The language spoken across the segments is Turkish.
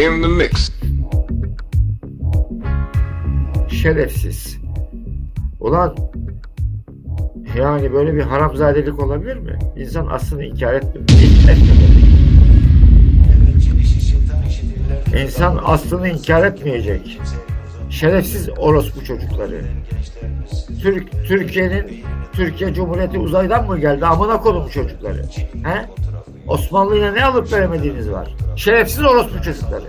In the mix. Şerefsiz. Ulan yani böyle bir haramzadelik olabilir mi? İnsan aslını inkar etmemeli. İnsan aslını inkar etmeyecek. Şerefsiz orospu çocukları. Türk Türkiye'nin Türkiye Cumhuriyeti uzaydan mı geldi? Amına kodum çocukları. He? Osmanlı'yla ne alıp veremediğiniz var? Şerefsiz orospu çocukları.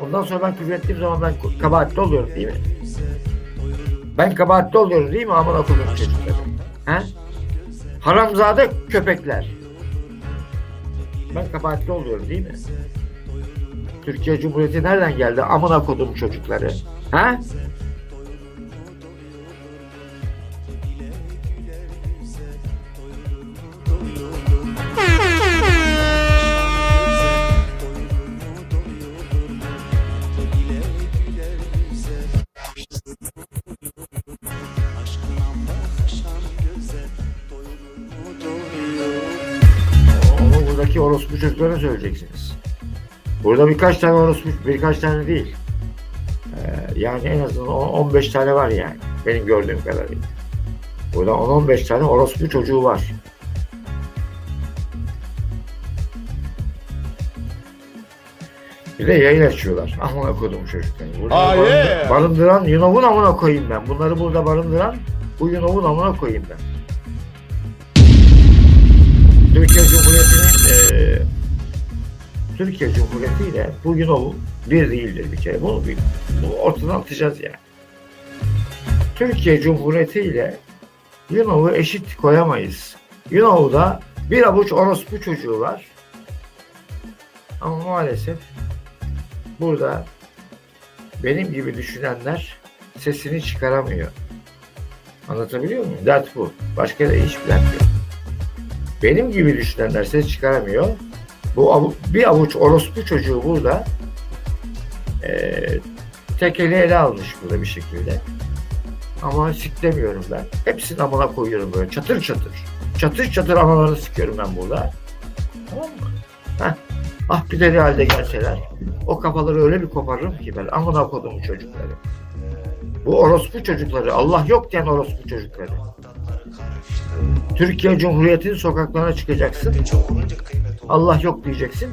Ondan sonra ben küfür ettiğim zaman ben kabahatli oluyorum değil mi? Ben kabahatli oluyorum değil mi amına kodum çocukları? He? Haramzade köpekler. Ben kabahatli oluyorum değil mi? Türkiye Cumhuriyeti nereden geldi amına kodum çocukları? He? Buradaki orospu çocuklarına söyleyeceksiniz. Burada birkaç tane orospu, birkaç tane değil. Ee, yani en azından 10-15 tane var yani. Benim gördüğüm kadarıyla. Burada 10-15 tane orospu çocuğu var. Bir de yayın açıyorlar. Amına koydum çocukları. Burada Ah, barındır- yeah. barındıran Yunov'un amına koyayım ben. Bunları burada barındıran bu Yunov'un amına koyayım ben. Türkiye Cumhuriyeti'nin eee Türkiye Cumhuriyeti ile bu Yunov'u bir değildir bir kere. Bunu bunu ortadan atacağız yani. Türkiye Cumhuriyeti ile Yunov'u eşit koyamayız. Yunov'da bir avuç orospu çocuğu var. Ama maalesef burada benim gibi düşünenler sesini çıkaramıyor. Anlatabiliyor muyum? Dert bu. Başka da hiçbir dert yok. Benim gibi düşünenler ses çıkaramıyor. Bu bir avuç orospu çocuğu burada eee tekeli ele almış burada bir şekilde. Ama siklemiyorum ben. Hepsini amına koyuyorum böyle çatır çatır. Çatır çatır analarını sıkıyorum ben burada. Tamam mı? Heh. Ah bir de realde gelseler. O kafaları öyle bir koparırım ki ben. Amına kodumu çocukları. Bu orospu çocukları. Allah yok diyen orospu çocukları. Türkiye Cumhuriyeti'nin sokaklarına çıkacaksın. Allah yok diyeceksin.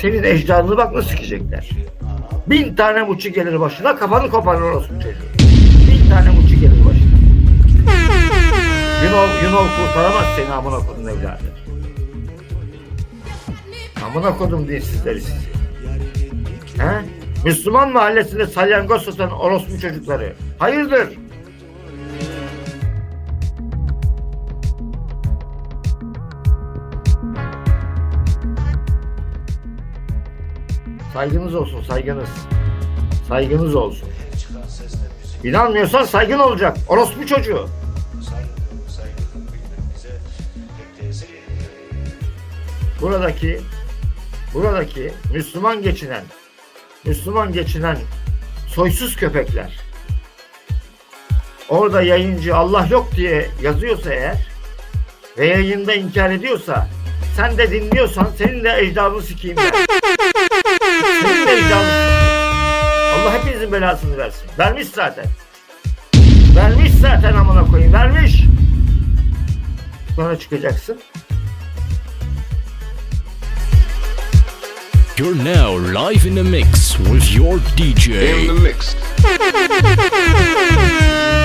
Senin ecdadını bak nasıl sikecekler. Bin tane muçi gelir başına kafanı koparır orospu çocuğu. Bin tane muçi gelir başına. Yunov, Yunov kurtaramaz seni amına kodun evladı. Amına kodum dinsizleri sizi. He? Müslüman mahallesinde salyangoz satan orospu çocukları. Hayırdır? Saygınız olsun saygınız. Saygınız olsun. İnanmıyorsan saygın olacak. Orospu çocuğu. Buradaki buradaki Müslüman geçinen Müslüman geçinen soysuz köpekler orada yayıncı Allah yok diye yazıyorsa eğer ve yayında inkar ediyorsa sen de dinliyorsan senin de ecdadını sikeyim ben. Sikeyim. Allah hepinizin belasını versin. Vermiş zaten. Vermiş zaten amına koyayım. Vermiş. Sonra çıkacaksın. You're now live in the mix with your DJ. In the mix.